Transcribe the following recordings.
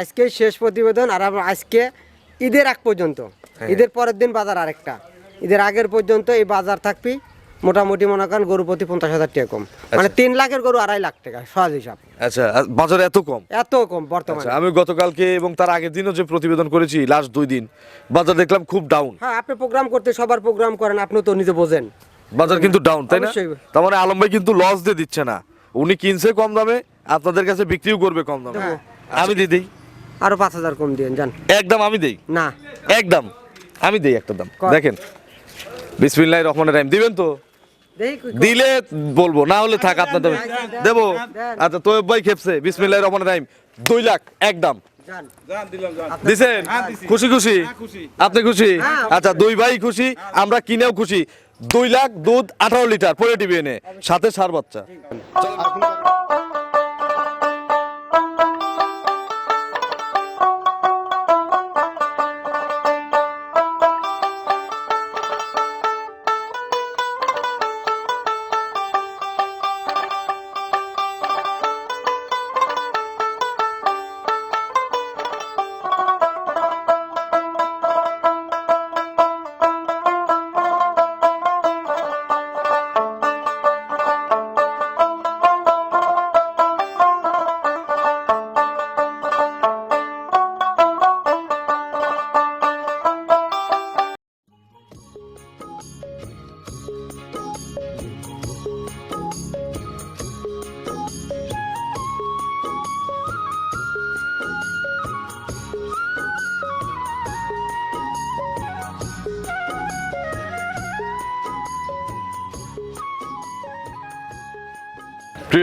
আজকে শেষ প্রতিবেদন আর আমরা আজকে ঈদের আগ পর্যন্ত। হ্যাঁ। ঈদের পরের দিন বাজার আরেকটা। ঈদের আগের পর্যন্ত এই বাজার থাকবি মোটামুটি মনে করেন গরু প্রতি পঞ্চাশ হাজার টাকা কম। মানে তিন লাখের গরু আড়াই লাখ টাকা সহজ হিসাব। আচ্ছা বাজারে এত কম? এত কম বর্তমানে। আচ্ছা আমি গতকালকে এবং তার আগের দিনও যে প্রতিবেদন করেছি লাস্ট দুই দিন বাজার দেখলাম খুব ডাউন হ্যাঁ আপনি প্রোগ্রাম করতে সবার প্রোগ্রাম করেন আপনি তো নিজে বোঝেন। বাজার কিন্তু ডাউন তাই না। তার মানে আলম ভাই কিন্তু লস দিয়ে দিচ্ছে না। উনি কিনছে কম দামে আপনাদের কাছে বিক্রিও করবে কম দামে। হ্যাঁ। আমি দিয়ে দিই। আরও পাঁচ হাজার কম দিন জান একদম আমি দেই? না। একদম। আমি দেই একটা দাম। দেখেন। বিসমিল্লাহ রহমানের রাহিম। দিবেন তো? দিলে বলব না হলে থাক আপনার দামে দেবো? আচ্ছা তোয়েব ভাই খেপছে। বিসমিল্লাহ রহমানের রাহিম। দুই লাখ একদম জান দিছেন? খুশি খুশি? আপনি খুশি? হ্যাঁ, আচ্ছা দুই ভাই খুশি আমরা কিনেও খুশি। দুই লাখ দুধ আঠারো লিটার পরে টিভি এনে। সাথে সার বাচ্চা।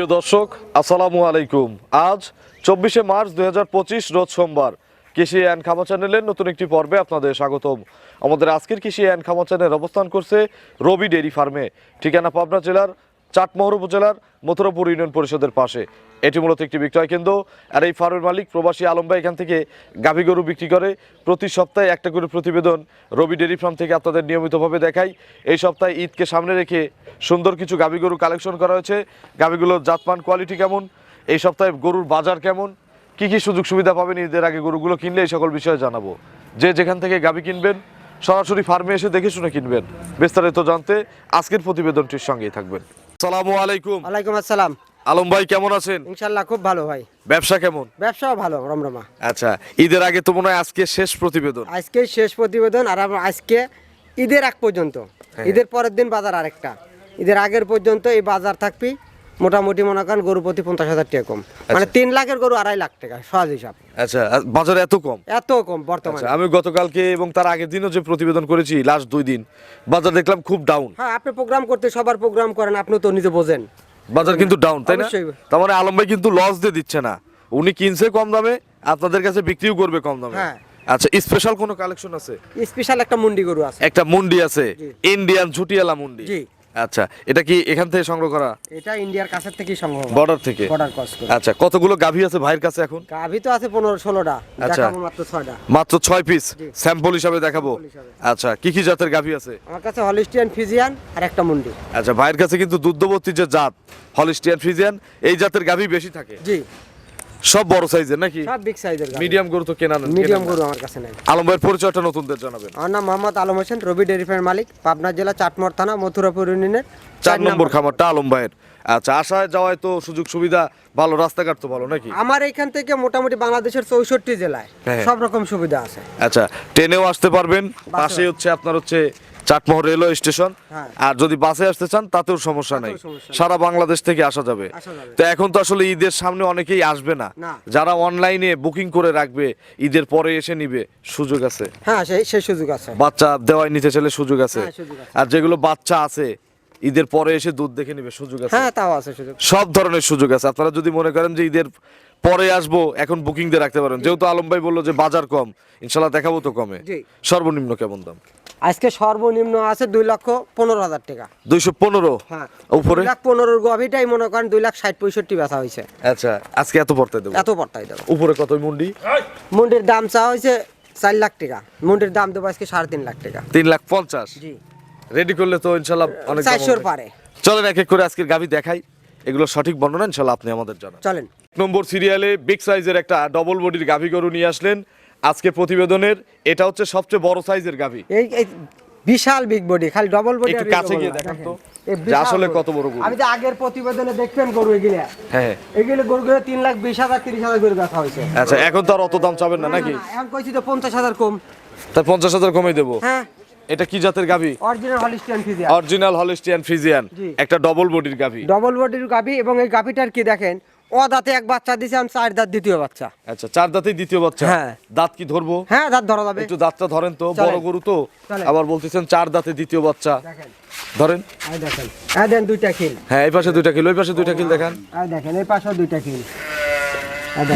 প্রিয় দর্শক, আসসালামু আলাইকুম। আজ চব্বিশে মার্চ দুই হাজার পঁচিশ, রোজ সোমবার। কৃষি অ্যান্ড খামা চ্যানেলের নতুন একটি পর্বে আপনাদের স্বাগতম। আমাদের আজকের কৃষি অ্যান্ড খামা চ্যানেল অবস্থান করছে রবি ডেইরি ফার্মে। ঠিকানা পাবনা জেলার চাটমোহর উপজেলার মথুরাপুর ইউনিয়ন পরিষদের পাশে। এটি মূলত একটি বিক্রয় কেন্দ্র। আর এই ফার্মের মালিক, প্রবাসী আলম ভাই এখান থেকে গাভী গরু বিক্রি করে প্রতি সপ্তাহে একটা করে প্রতিবেদন রবি ডেরি ফার্ম থেকে আপনাদের নিয়মিতভাবে দেখাই। এই সপ্তাহে ঈদকে সামনে রেখে সুন্দর কিছু গাভী গরু কালেকশন করা হয়েছে। গাভীগুলোর জাতমান, কোয়ালিটি কেমন? এই সপ্তাহে গরুর বাজার কেমন? কি কি সুযোগ সুবিধা পাবেন ঈদের আগে গরুগুলো কিনলে? এই সকল বিষয়ে জানাব। যে যেখান থেকে গাভী কিনবেন, সরাসরি ফার্মে এসে দেখে শুনে কিনবেন। বিস্তারিত জানতে আজকের প্রতিবেদনটির সঙ্গেই থাকবেন। সালামু আলাইকুম। ওয়ালাইকুম আসসালাম। আলম ভাই কেমন আছেন? ইনশাল্লাহ খুব ভালো ভাই। ব্যবসা কেমন? ব্যবসাও ভালো রমরমা। আচ্ছা ঈদের আগে তো মনে হয় আজকে শেষ প্রতিবেদন। আজকে শেষ প্রতিবেদন আর আজকে ঈদের আগ পর্যন্ত। হ্যাঁ। ঈদের পরের দিন বাজার আরেকটা। ঈদের আগের পর্যন্ত এই বাজার থাকবি মোটামুটি মনে করেন গরু প্রতি পঞ্চাশ হাজার টাকা কম। মানে তিন লাখের গরু আড়াই লাখ টাকা সহজ হিসাব। আচ্ছা বাজারে এত কম? এত কম বর্তমানে। আচ্ছা আমি গতকালকে এবং তার আগের দিনও যে প্রতিবেদন করেছি লাস্ট দুই দিন বাজার দেখলাম খুব ডাউন হ্যাঁ আপনি প্রোগ্রাম করতে সবার প্রোগ্রাম করেন আপনি তো নিজে বোঝেন। বাজার কিন্তু ডাউন তাই না? তার মানে আলম ভাই কিন্তু লস দিয়ে দিচ্ছে না। উনি কিনছে কম দামে আপনাদের কাছে বিক্রিও করবে কম দামে। হ্যাঁ। আচ্ছা স্পেশাল কোনো কালেকশন আছে? স্পেশাল একটা মুন্ডি গরু আছে। একটা মুন্ডি আছে। ইন্ডিয়ান ঝুটিয়ালা মুন্ডি। জি। আচ্ছা এটা কি এখান থেকে সংগ্রহ করা? এটা ইন্ডিয়ার কাছের থেকেই সম্ভব বর্ডার থেকে? বর্ডার ক্রস করে। আচ্ছা কতগুলো গাভী আছে ভাইয়ের কাছে এখন? গাভি তো আছে পনেরো ষোলোটা। আচ্ছা। মাত্র ছয়টা। মাত্র ছয় পিস স্যাম্পল হিসাবে দেখাবো? আচ্ছা কি কি জাতের গাভী আছে? আমার কাছে হলিস্টিয়ান ফিজিয়ান আর একটা মুন্ডি আচ্ছা ভাইয়ের কাছে কিন্তু দুগ্ধবর্তী যে জাত হলিস্টিয়ান ফিজিয়ান এই জাতের গাভী বেশি থাকে? জি। সব বড় সাইজের নাকি? সব বিগ সাইজের মিডিয়াম গরু তো কেনা মিডিয়াম গরু আমার কাছে নাই। আলম ভাইয়ের পরিচয়টা নতুনদের জানাবেন। আমার নাম মোহাম্মদ আলম হোসেন রবি ডেয়ারি ফার্মের মালিক পাবনা জেলা চাটমোর থানা মথুরাপুর ইউনিয়নের চার নম্বর খামারটা আলম ভাইয়ের। আচ্ছা আসায় যাওয়ায় তো সুযোগ সুবিধা ভালো রাস্তাঘাট তো ভালো নাকি? আমার এখান থেকে মোটামুটি বাংলাদেশের চৌষট্টি জেলায় হ্যাঁ। সব রকম সুবিধা আছে। আচ্ছা ট্রেনেও আসতে পারবেন পাশে হচ্ছে আপনার হচ্ছে চাটমোহর রেলওয়ে স্টেশন। আর যদি বাসে আসতে চান তাতেও সমস্যা নাই। সারা বাংলাদেশ থেকে আসা যাবে। তো এখন তো আসলে ঈদের সামনে অনেকেই আসবে না। যারা অনলাইনে বুকিং করে রাখবে ঈদের পরে এসে নিবে সুযোগ আছে। হ্যাঁ সেই সেই সুযোগ আছে। বাচ্চা দেওয়াই নিতে চাইলে সুযোগ আছে। হ্যাঁ, সুযোগ আছে। আর যেগুলো বাচ্চা আছে ঈদের পরে এসে দুধ দেখে নিবে সুযোগ আছে। হ্যাঁ তাও আছে সুযোগ। সব ধরনের সুযোগ আছে। আপনারা যদি মনে করেন যে ঈদের পরে আসব এখন বুকিং দিয়ে রাখতে পারেন। যেহেতু আলম ভাই বলল যে বাজার কম ইনশাল্লাহ দেখাবো তো কমে। সর্বনিম্ন কেমন দাম? আজকে সর্বনিম্ন আছে দুই লক্ষ পনেরো হাজার টাকা। দুইশো পনেরো হ্যাঁ উপরে? লাখ পনেরোর গভিটাই মনে করেন দুই লাখ ষাট পঁয়ষট্টি ব্যথা হয়েছে। আচ্ছা আজকে এত পড়তে দেবো? এত পড়তাই দেবো। উপরে কত মুন্ডি? মুন্ডির দাম চা হয়েছে চার লাখ টাকা। মুন্ডির দাম দেবো আজকে সাড়ে তিন লাখ টাকা। তিন লাখ পঞ্চাশ? জি। রেডি করলে তো ইনশাল্লাহ অনেক চারশোর পারে। চলেন এক এক করে আজকের গাভি দেখাই। এগুলো সঠিক বর্ণনা ইনশাল্লাহ আপনি আমাদের জানান। চলেন। এক নম্বর সিরিয়ালে বিগ সাইজের একটা ডবল বডির গাভী গরু নিয়ে আসলেন। আজকে প্রতিবেদনের এটা হচ্ছে সবচেয়ে বড় সাইজের গাভী। এই বিশাল বিগ বডি খালি ডবল বডি একটু কাছে গিয়ে দেখান তো, যে আসলে কত বড় গরু। আমি তো আগের প্রতিবেদনে দেখবেন গরু এগুলা। হ্যাঁ এগুলো গরুগুলো তিন লাখ বিশ হাজার তিরিশ হাজার করে দেখা হয়েছে। আচ্ছা এখন তো আর অত দাম চাবেন না নাকি? এখন কইছি তো পঞ্চাশ হাজার কম। তাই পঞ্চাশ হাজার কমে দেবো। হ্যাঁ। এটা কি জাতের গাভী? Original Holstein Friesian original Holstein Friesian একটা ডবল বডির গাভী। ডবল বডির গাভি এবং এই গাভিটার কি দেখেন? ও দাঁতে এক বাচ্চা দিছে আমি চার দাঁত দ্বিতীয় বাচ্চা। আচ্ছা চার দাঁতেই দ্বিতীয় বাচ্চা? হ্যাঁ। দাঁত কি ধরবো? হ্যাঁ দাঁত ধরা যাবে। একটু দাঁতটা ধরেন তো বড় গরু তো। আবার বলতেছেন চার দাঁতে দ্বিতীয় বাচ্চা। ধরেন। এই দেখেন। এই দেন দুইটা খিল। হ্যাঁ এই পাশে দুইটা কিলো ওই পাশে দুইটা কিল দেখান এই দেখেন। এই পাশেও দুইটা খিল।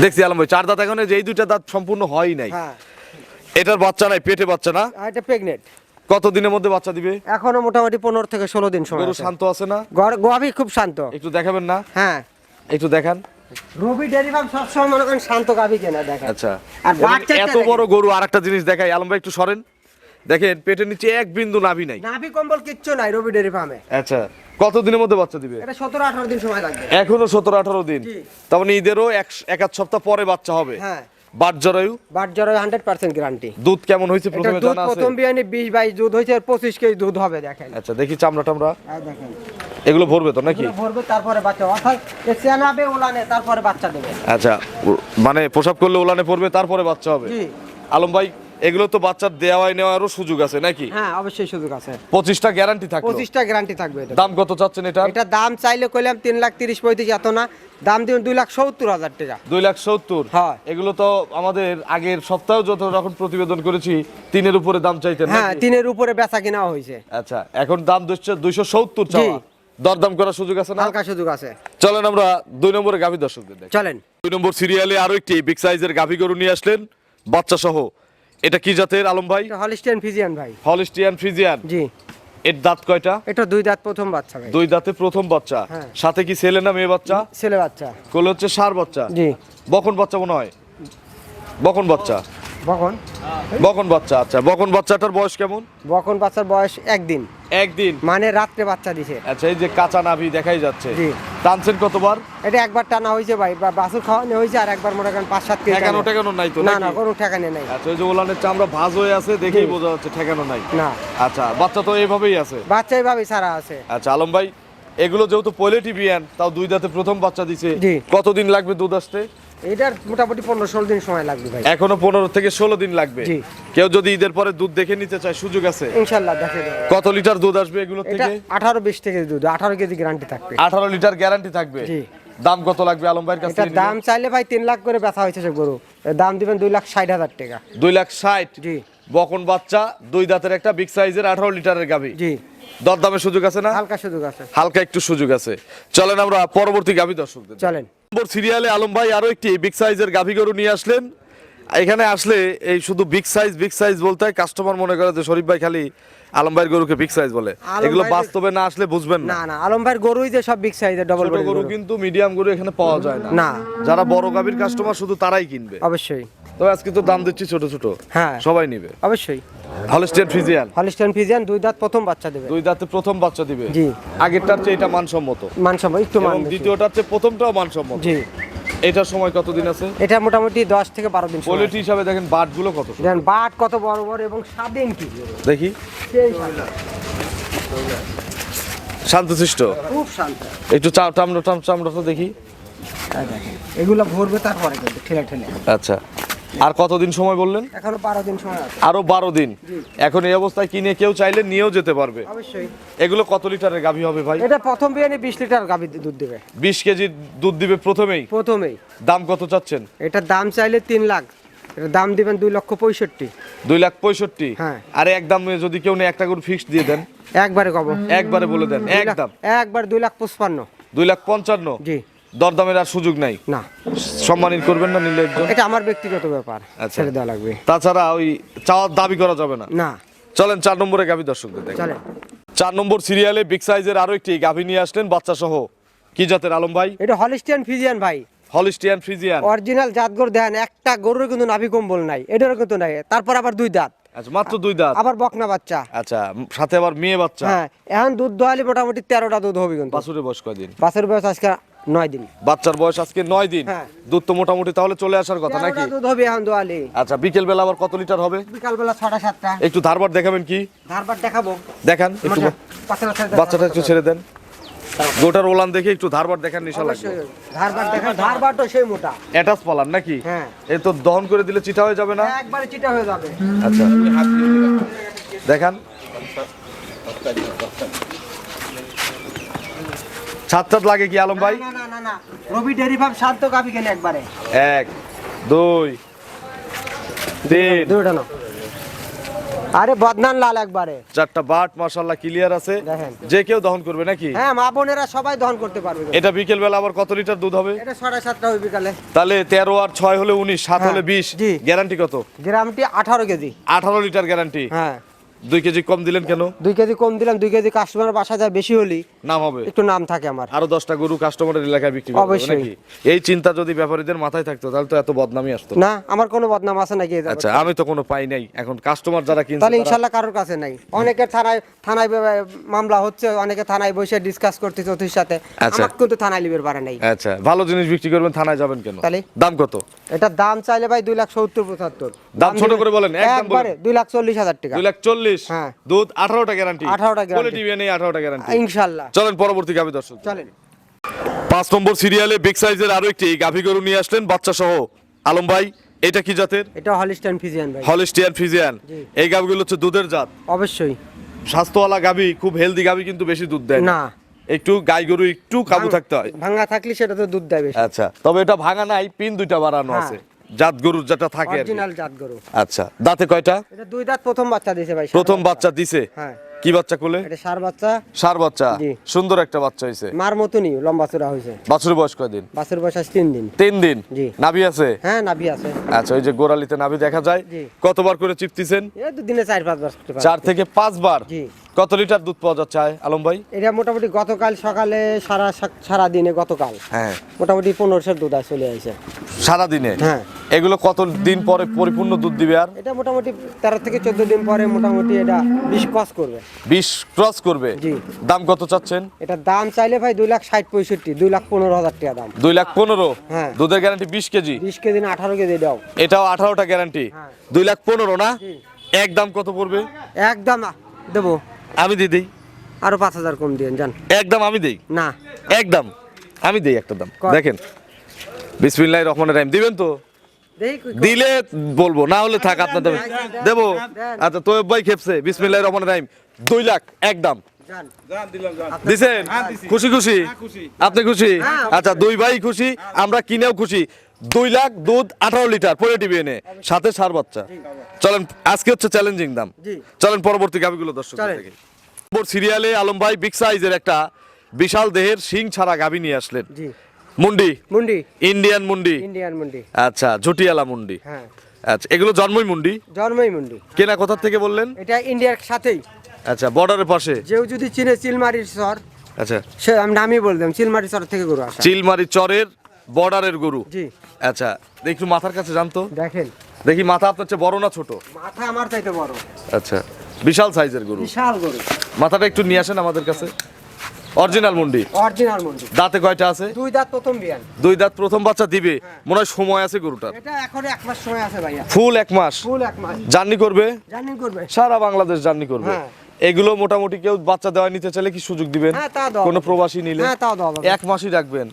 দেখছি আলম ভাই চার দাঁত এখন এই যে এই দুইটা দাঁত সম্পূর্ণ হয় নাই। হ্যাঁ। এটার বাচ্চা নাই পেটে বাচ্চা না? আর এটা প্রেগনেন্ট কত দিনের মধ্যে বাচ্চা দিবে? এখনও মোটামুটি পনেরো থেকে ষোলো দিন সময় গরু শান্ত আছে না? গর- গাভী খুব শান্ত। একটু দেখাবেন না? হ্যাঁ। একটু দেখান। রবি ডেয়ারি ফার্ম সবসময় মনে করেন শান্ত গাভী কেনা দেখেন আচ্ছা। আর এবং এত বড় গরু আর জিনিস দেখাই। আলম ভাই একটু সরেন। দেখেন পেটের নিচে এক বিন্দু নাভি নাই। নাভি কম্বল কিচ্ছু নাই রবি ডেয়ারি ফার্মে। আচ্ছা কত দিনের মধ্যে বাচ্চা দিবে? এটা সতেরো আঠারো দিন সময় লাগবে। এখনও সতেরো আঠারো দিন। তার মানে ঈদেরও এক এক সপ্তাহ পরে বাচ্চা হবে। হ্যাঁ। গ্যারান্টি দুধ কেমন হয়েছে প্রথমে দুধ জানা আছে? প্রথম বিয়ানে বিশ বাইশ দুধ হয়েছে আর পঁচিশ কেজি দুধ হবে দেখেন। আচ্ছা দেখি চামড়া টামড়া। দেখেন। এগুলো ভরবে তো নাকি? ভরবে তারপরে বাচ্চা অর্থাৎ এ চেনাবে ওলানে তারপরে বাচ্চা দেবে। আচ্ছা মানে প্রসাব করলে ওলানে পড়বে তারপরে বাচ্চা হবে? জি। আলম ভাই এগুলো তো বাচ্চার দেওয়াই নেওয়ারও সুযোগ আছে নাকি? হ্যাঁ অবশ্যই সুযোগ আছে। পঁচিশটা গ্যারান্টি থাকবে পঁচিশটা গ্যারান্টি থাকবে এটা। দাম কত চাচ্ছেন এটা? এটা দাম চাইলে কইলাম তিন লাখ তিরিশ পঁয়ত্রিশ এত না দাম দিন দুই লাখ সত্তর হাজার টাকা। দুই লাখ সত্তর? হ্যাঁ। এগুলো তো আমাদের আগের সপ্তাহে যত যখন প্রতিবেদন করেছি তিনের উপরে দাম চাইতেন হ্যাঁ? তিনের উপরে বেচা কিনা হয়েছে। আচ্ছা এখন দাম দুইশো সত্তর চাওয়া। দরদাম করার সুযোগ আছে না? হালকা সুযোগ আছে। চলেন আমরা দুই নম্বরে গাভী দর্শকদের দেখি। চলেন। দুই নম্বর সিরিয়ালে আরও একটি বিগ সাইজের গাভী গরু নিয়ে আসলেন বাচ্চা সহ এটা কি জাতের আলম ভাই? হলিস্টিয়ান ফিজিয়ান ভাই। হলিস্টিয়ান ফ্রিজিয়ান জি। এর দাঁত কয়টা? এটা দুই দাঁত প্রথম বাচ্চা ভাই। দুই দাঁতে প্রথম বাচ্চা। হ্যাঁ। সাথে কি ছেলে না মেয়ে বাচ্চা? ছেলে বাচ্চা। কোলে হচ্ছে সার বাচ্চা। জি। বকন বাচ্চা মনে হয়। বকন বাচ্চা। বকন। বকন বাচ্চা আচ্ছা। বকন বাচ্চাটার বয়স কেমন? বকন বাচ্চার বয়স একদিন। একদিন? মানে রাত্রে বাচ্চা দিছে। আচ্ছা এই যে কাঁচা নাভি দেখাই যাচ্ছে। জি। টানছেন কতবার? এটা একবার টানা হয়েছে ভাই বা বাছুর খাওয়ানো হয়েছে আর একবার মনে করেন পাঁচ সাত কেজি ঠেকানো। টেকানো নাই তো না না কোনো ঠেকানে নাই। আচ্ছা ওই যে ওলানের চামড়া ভাজ হয়ে আছে দেখেই বোঝা যাচ্ছে ঠেকানো নাই। না। আচ্ছা বাচ্চা তো এইভাবেই আছে? বাচ্চা এইভাবে ছাড়া আছে। আচ্ছা আলম ভাই এগুলো যেহেতু পোলেটি বিয়ান তাও দুই দাঁতে প্রথম বাচ্চা দিছে। কতদিন লাগবে দুধ আসতে? এটার মোটামুটি পনেরো ষোলো দিন সময় লাগবে ভাই। এখনও পনেরো থেকে ষোলো দিন লাগবে। কেউ যদি ঈদের পরে দুধ দেখে নিতে চায় সুযোগ আছে? ইনশাল্লাহ দেখে কত লিটার দুধ আসবে এগুলো থেকে? আঠারো বিশ থেকে দুধ আঠারো কেজি গ্যারান্টি থাকবে। আঠারো লিটার গ্যারান্টি থাকবে? দাম কত লাগবে আলম ভাইয়ের কাছে এটার দাম চাইলে ভাই তিন লাখ করে ব্যথা হয়েছে সে গরু। দাম দিবেন দুই লাখ ষাট হাজার টাকা। দুই লাখ ষাট? জি। বকন বাচ্চা দুই দাঁতের একটা বিগ সাইজের আঠারো লিটারের গাভী। জি। দরদামের সুযোগ আছে না? হালকা সুযোগ আছে। হালকা একটু সুযোগ আছে। চলেন আমরা পরবর্তী গাভী দর্শকদের চলেন। নম্বর সিরিয়ালে আলম ভাই আরও একটি বিগ সাইজের গাভী গরু নিয়ে আসলেন। এখানে আসলে এই শুধু বিগ সাইজ বিগ সাইজ বলতে হয় কাস্টমার মনে করে যে শরীফ ভাই খালি আলম ভাইয়ের গরুকে বিগ সাইজ বলে। এগুলো বাস্তবে না আসলে বুঝবেন না। না আলম ভাইয়ের গরুই যে সব বিগ সাইজের ডবল গরু কিন্তু মিডিয়াম গরু এখানে পাওয়া যায় না। না। যারা বড় গাভীর কাস্টমার শুধু তারাই কিনবে। অবশ্যই। তবে আজকে তো দাম দিচ্ছি ছোট ছোট। হ্যাঁ। সবাই নিবে। অবশ্যই। হলস্টেন ফ্রিজিয়ান হলিস্টান ফিজিয়ান দুই দাঁত প্রথম বাচ্চা দেবে। দুই দাঁতে প্রথম বাচ্চা দিবে। জি। আগেরটার চেয়ে এটা মানসম্মত। মানসম্ম একটু মান দ্বিতীয়টার চেয়ে প্রথমটাও মানসম্মত। জি। এটার সময় কতদিন আছে? এটা মোটামুটি দশ থেকে বারো দিন সময়। কোয়ালিটি হিসাবে দেখেন বাটগুলো কত দেখেন বাট কত বড় বড় এবং স্বাধীন কি? দেখি। শান্তশিষ্ট। খুব শান্ত। একটু চামড়া চাম- দেখি। এগুলো ভরবে তারপরে কিন্তু ঠেলে ঠেলে। আচ্ছা। আর কতদিন সময় বললেন? এখনও বারো দিন সময় আছে। আরও বারো দিন? এখন এই অবস্থায় কিনে কেউ চাইলে নিয়েও যেতে পারবে। অবশ্যই। এগুলো কত লিটারের গাভী হবে ভাই? এটা প্রথম বিরিয়ানি বিশ লিটার গাভী দুধ দেবে। বিশ কেজি দুধ দিবে প্রথমেই? প্রথমেই। দাম কত চাচ্ছেন? এটার দাম চাইলে তিন লাখ। এটার দাম দিবেন দুই লক্ষ পঁয়ষট্টি। দুই লাখ পঁয়ষট্টি? হ্যাঁ। আর একদম যদি কেউ নেই একটা করে ফিক্সড দিয়ে দেন। একবারে কব। একবারে বলে দেন একদম। একবার দুই লাখ পঁচপান্ন। দুই লাখ পঞ্চান্ন? জি। দরদামের আর সুযোগ নাই? না। সম্মানিত করবেন না নিলে একজন এটা আমার ব্যক্তিগত ব্যাপার আচ্ছা। ছেড়ে দেওয়া লাগবে। তাছাড়া ওই চাওয়ার দাবি করা যাবে না? না। চলেন চার নম্বরে গাভী দর্শকদের দেখেন চার নম্বর সিরিয়ালে বিগ সাইজের আরও একটি গাভী নিয়ে আসলেন বাচ্চা সহ কি জাতের আলম ভাই? এটা হলিস্টিয়ান ফিজিয়ান ভাই। হলিস্টিয়ান ফ্রিজিয়ান অরিজিনাল জাত গরু দেন একটা গরুর কিন্তু নাভি কম্বল নাই এটারও কিন্তু নাই তারপর আবার দুই দাঁত। আচ্ছা মাত্র দুই দাঁত? আবার বকনা বাচ্চা। আচ্ছা সাথে আবার মেয়ে বাচ্চা? হ্যাঁ এখন দুধ দোয়ালি মোটামুটি তেরোটা দুধ হবে কিন্তু। বয়স কয়দিন? বাসের বয়স আজকে নয় দিন। বাচ্চার বয়স আজকে নয় দিন? হ্যাঁ। দুধ তো মোটামুটি তাহলে চলে আসার কথা নাকি? দুধ হবে এখন দোয়ালি আচ্ছা বিকেল বেলা আবার কত লিটার হবে? বিকালবেলা ছটা সাতটা। একটু ধারবার দেখাবেন কি? ধারবার দেখাবো। দেখান একটু। বাচ্চাটা একটু ছেড়ে দেন। গোটার ওলান দেখে একটু ধারবার দেখান নিশা লাগবে ধারবার দেখা ধারবার তো সেই মোটা। অ্যাটাচ পালান নাকি? হ্যাঁ। এই তো দহন করে দিলে চিটা হয়ে যাবে না? একবারে চিটা হয়ে যাবে। আচ্ছা। দেখান। ছাদ লাগে কি আলম ভাই? না না না রবি ডেরি ফার্ম শান্ত কাপি কেন একবারে। এক দুই তিন। দুইটা না আরে বদনান লাল একবারে। চারটা বাট মাশাল্লাহ ক্লিয়ার আছে। যে কেউ দহন করবে নাকি? হ্যাঁ মা বোনেরা সবাই দহন করতে পারবে। এটা বিকেল বেলা আবার কত লিটার দুধ হবে? এটা সাড়ে সাতটা হবে বিকালে। তাহলে তেরো আর ছয় হলে উনিশ সাত হ্যাঁ, হলে বিশ। জি। গ্যারান্টি কত? গ্রামটি আঠারো কেজি। আঠারো লিটার গ্যারান্টি হ্যাঁ। দুই কেজি কম দিলেন কেন? দুই কেজি কম দিলাম দুই কেজি কাস্টমার বাসা বেশি হলি নাম হবে? একটু নাম থাকে আমার। আরও দশটা গরু কাস্টমারের এলাকায় বিক্রি করবে নাকি? এই চিন্তা যদি ব্যাপারীদের মাথায় থাকতো তাহলে তো এত আসতো। না। আমার কোনো বদনাম আছে নাকি আচ্ছা আমি তো কোনো পাই নাই। এখন কাস্টমার যারা কিনছে তাহলে ইনশাল্লাহ কারোর কাছে নাই। অনেকের থানায় থানায় মামলা হচ্ছে অনেকে থানায় বসে ডিসকাস করতেছে অতির সাথে। আচ্ছা। আমার কিন্তু থানায় লিবের পারে নাই। আচ্ছা ভালো জিনিস বিক্রি করবেন থানায় যাবেন কেন? তাহলে? দাম কত? এটা দাম চাইলে ভাই দুই লাখ সত্তর পঁচাত্তর। দাম ছোট করে বলেন, একদম বলেন। একবারে দুই লাখ চল্লিশ হাজার টাকা। দুই লাখ চল্লিশ হ্যাঁ। দুধ আঠারোটা গ্যারান্টি 18টা guarantee। নেই আঠারোটা গ্যারান্টি ইনশাল্লাহ চলেন পরবর্তী গাভী দর্শক। চলেন। পাঁচ নম্বর সিরিয়ালে বিগ সাইজের আরও একটি গাভী গরু নিয়ে আসলেন বাচ্চা সহ আলম ভাই এটা কি জাতের? এটা হলিস্টাইন ফিজিয়ান ভাই। হলিস্টিয়ান ফিজিয়ান এই গাভীগুলো হচ্ছে দুধের জাত। অবশ্যই। স্বাস্থ্যওয়ালা গাভী খুব হেলদি গাভী কিন্তু বেশি দুধ দেয় না। একটু গাই গরু একটু কাবু থাকতে হয়। ভাঙা থাকলে সেটা তো দুধ দেবে আচ্ছা তবে এটা ভাঙা নাই পিন দুইটা বাড়ানো হ্যাঁ। আছে। জাত গরুর যেটা থাকে অরিজিনাল জাত গরু আচ্ছা দাঁতে কয়টা? এটা দুই দাঁত প্রথম বাচ্চা ভাই প্রথম বাচ্চা। দিছে? হ্যাঁ। কি বাচ্চা কোলে? এটা সার বাচ্চা। সার বাচ্চা? সুন্দর একটা বাচ্চা হয়েছে মার মতনই লম্বা চূড়া হয়েছে বাছুরের বয়স কয়দিন বাছুর বয়স আজ তিন দিন। তিন দিন? জি। নাভি আছে? হ্যাঁ নাভি আছে। আচ্ছা ওই যে গোড়ালিতে নাভি দেখা যায়। কতবার করে চিপতিছেন? এ দুদিনে চার পাঁচ বার করতে পারে। চার থেকে পাঁচবার? জি। কত লিটার দুধ পাওয়া যাচ্ছে আলম ভাই? এটা মোটামুটি গতকাল সকালে সারা সারা দিনে গতকাল। হ্যাঁ। মোটামুটি পনেরোশোর দুধ আর চলে আসে সারা দিনে হ্যাঁ। এগুলো কত দিন পরে পরিপূর্ণ দুধ দিবে আর? এটা মোটামুটি তেরো থেকে চোদ্দ দিন পরে মোটামুটি এটা বিষ কস করবে। বিশ ক্রস করবে? জি। দাম কত চাচ্ছেন? এটা দাম চাইলে ভাই দুই লাখ ষাট পঁয়ষট্টি দুই লাখ পনেরো হাজার টাকা দাম। দুই লাখ পনেরো? হ্যাঁ। দুধের গ্যারান্টি বিশ কেজি? বিশ কেজি না আঠারো কেজি দাও এটাও আঠারোটা গ্যারান্টি হ্যাঁ। দুই লাখ পনেরো না। এক দাম কত পড়বে? একদম দেবো। আমি দিয়ে দিই। আরও পাঁচ হাজার কম দিয়ে যান। একদম আমি দেই? না। একদম আমি দেই একটা দাম। দেখেন। বিসমিল্লাহ রহমানের রাহিম। দিবেন তো? দিলে বলব না হলে থাক আপনার দামে দেবো? আচ্ছা তোয়েব ভাই খেপছে। বিসমিল্লাহ রহমানের রাহিম। দুই লাখ একদম দিছেন? খুশি খুশি? আপনি খুশি? হ্যাঁ, আচ্ছা দুই ভাই খুশি আমরা কিনেও খুশি। দুই লাখ দুধ আঠারো লিটার পরে টিভি এনে। সাথে সার বাচ্চা। চলেন আজকে হচ্ছে চ্যালেঞ্জিং দাম। চলেন পরবর্তী গাভিগুলো দর্শক। সিরিয়ালে আলম ভাই বিগ সাইজের একটা বিশাল দেহের শিং ছাড়া গাভি নিয়ে আসলেন। জি। মুন্ডি? মুন্ডি। ইন্ডিয়ান মুন্ডি? ইন্ডিয়ান মুন্ডি। আচ্ছা ঝুটিয়ালা মুন্ডি। হ্যাঁ। আচ্ছা এগুলো জন্মই মুন্ডি? জন্মই মুন্ডি। কেনা কোথা থেকে বললেন? এটা ইন্ডিয়ার সাথেই। আচ্ছা বর্ডারের পাশে? যেও যদি চিনে চিলমারির চর আচ্ছা। সে আমি নামই বললাম চিলমারি চর থেকে গরু আসা। চিলমারি চরের বর্ডারের গরু? জি। আচ্ছা একটু মাথার কাছে জানতো। দেখেন। দেখি মাথা আপনার চেয়ে বড় না ছোট? মাথা আমার চাইতে বড়। আচ্ছা বিশাল সাইজের গরু। বিশাল গরু। মাথাটা একটু নিয়ে আসেন আমাদের কাছে। অরিজিনাল মুন্ডি। অরিজিনাল মুন্ডি। দাঁতে কয়টা আছে? দুই দাঁত প্রথম বিয়ান দুই দাঁত প্রথম বাচ্চা দিবে। মনে হয় সময় আছে গরুটার। এটা এখন এক মাস সময় আছে ভাইয়া। ফুল এক মাস? ফুল এক মাস। জার্নি করবে? জার্নি করবে। সারা বাংলাদেশ জার্নি করবে। হ্যাঁ। এগুলো মোটামুটি কেউ বাচ্চা দেওয়া নিতে চাইলে কি সুযোগ দিবেন? হ্যাঁ, কোনো প্রবাসী নিলে? হ্যাঁ। এক মাসই রাখবেন।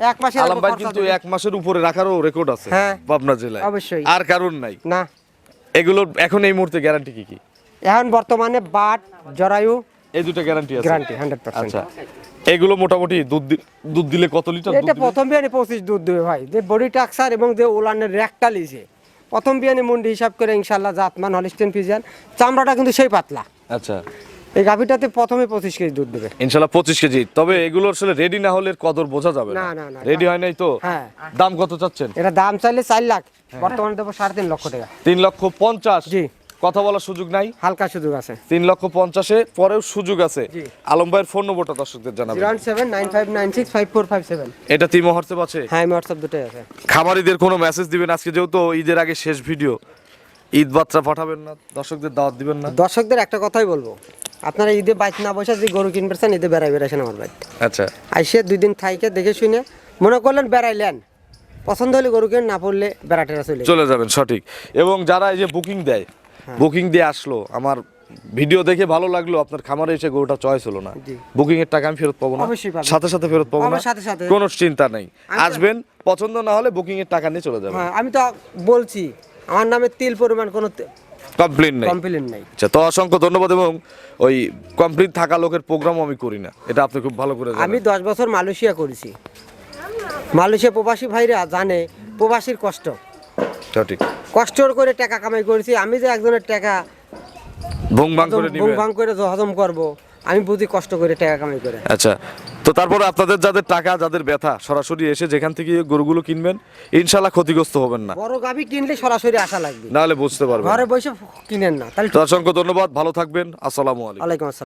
আলম ভাই কিন্তু এক মাসের উপরে রাখারও রেকর্ড আছে। পাবনা জেলায়। অবশ্যই। আর কারণ নাই? না। এগুলো এখন এই মুহূর্তে গ্যারান্টি কি কি? এখন বর্তমানে বাট জরায়ু এই দুটো গ্যারান্টি আছে? গ্যারান্টি হান্ড্রেড পার্সেন্ট আচ্ছা। এগুলো মোটামুটি দুধ দুধ দিলে কত লিটার দুধ এটা প্রথম বিয়ানে পঁচিশ দুধ দেবে ভাই। যে বডি টাক্সার এবং যে ওলানের র্যাকটা লিছে। প্রথম বিয়ানে মুন্ডি হিসাব করে ইনশাল্লাহ জাতমান হলিস্টেন ফিজিয়ান। চামড়াটা কিন্তু সেই পাতলা। আচ্ছা। এই গাভিটাতে প্রথমে পঁচিশ কেজি দুধ দেবে। ইনশাল্লাহ পঁচিশ কেজি। তবে এগুলো আসলে রেডি না হলে কদর বোঝা যাবে না, না না, না, রেডি হয় নাই তো? হ্যাঁ। দাম কত চাচ্ছেন? এটা দাম চাইলে চার লাখ। বর্তমানে দেবো সাড়ে তিন লক্ষ টাকা। তিন লক্ষ পঞ্চাশ। জি। কথা বলার সুযোগ নাই। হালকা সুযোগ আছে। তিন লক্ষ পঞ্চাশে পরেও সুযোগ আছে। আলম ভাইয়ের ফোন নম্বরটা দর্শকদের জানাবেন। Zero seven nine five nine six five four five seven. এটা তিমো হোয়াটসঅ্যাপ আছে? হ্যাঁ হোয়াটসঅ্যাপ দুটোই আছে। খামারিদের কোনো মেসেজ দিবেন? আজকে যেহেতু ঈদের আগে শেষ ভিডিও ঈদ বাচ্চা পাঠাবেন না দর্শকদের দাওয়াত দিবেন না? দর্শকদের একটা কথাই বলব আপনারা ঈদে বাইক না বসে যে গরু কিনবেন ঈদে বেড়াই বেড়াইছেন আমার বাইক। আচ্ছা। আইসে দুই দিন থাইকে দেখে শুনে মনে করলেন বেড়াইলেন। পছন্দ হলে গরু কিনে না পড়লে বেড়াটেরা চলে চলে যাবেন সঠিক। এবং যারা এই যে বুকিং দেয় বুকিং দিয়ে আসলো। আমার ভিডিও দেখে ভালো লাগল আপনার খামারে এসে গরুটা চয়েস হলো না। বুকিং এর টাকা আমি ফেরত পাবো না। সাথে সাথে ফেরত পাবো না। কোনো চিন্তা নেই। আসবেন পছন্দ না হলে বুকিং এর টাকা নিয়ে চলে যাবেন। হ্যাঁ আমি তো বলছি আমার নামে তিল পরিমাণ কোনো কমপ্লেন নেই। কমপ্লেন নাই। আচ্ছা তো অসংখ্য ধন্যবাদ এবং ওই কমপ্লিট থাকা লোকের প্রোগ্রামও আমি করি না। এটা আপনি খুব ভালো করে জানেন। আমি দশ বছর মালয়েশিয়া করেছি। মালয়েশিয়া প্রবাসী ভাইরা জানে প্রবাসীর কষ্ট। সঠিক। কষ্ট করে টাকা কামাই করেছি আমি যে একজনের টাকা ভং ভাং করে হজম করব আমি বুঝি কষ্ট করে টাকা কামাই করে। আচ্ছা তো তারপরে আপনাদের যাদের টাকা যাদের ব্যথা সরাসরি এসে যেখান থেকে গরুগুলো কিনবেন ইনশাল্লাহ ক্ষতিগ্রস্ত হবেন না। বড় গাভি কিনলে সরাসরি আসা লাগবে। নাহলে বুঝতে পারবেন। ঘরে বসে কিনেন না তাহলে অসংখ্য ধন্যবাদ ভালো থাকবেন আসসালামু আলাইকুম। ওয়ালাইকুম আসসালাম।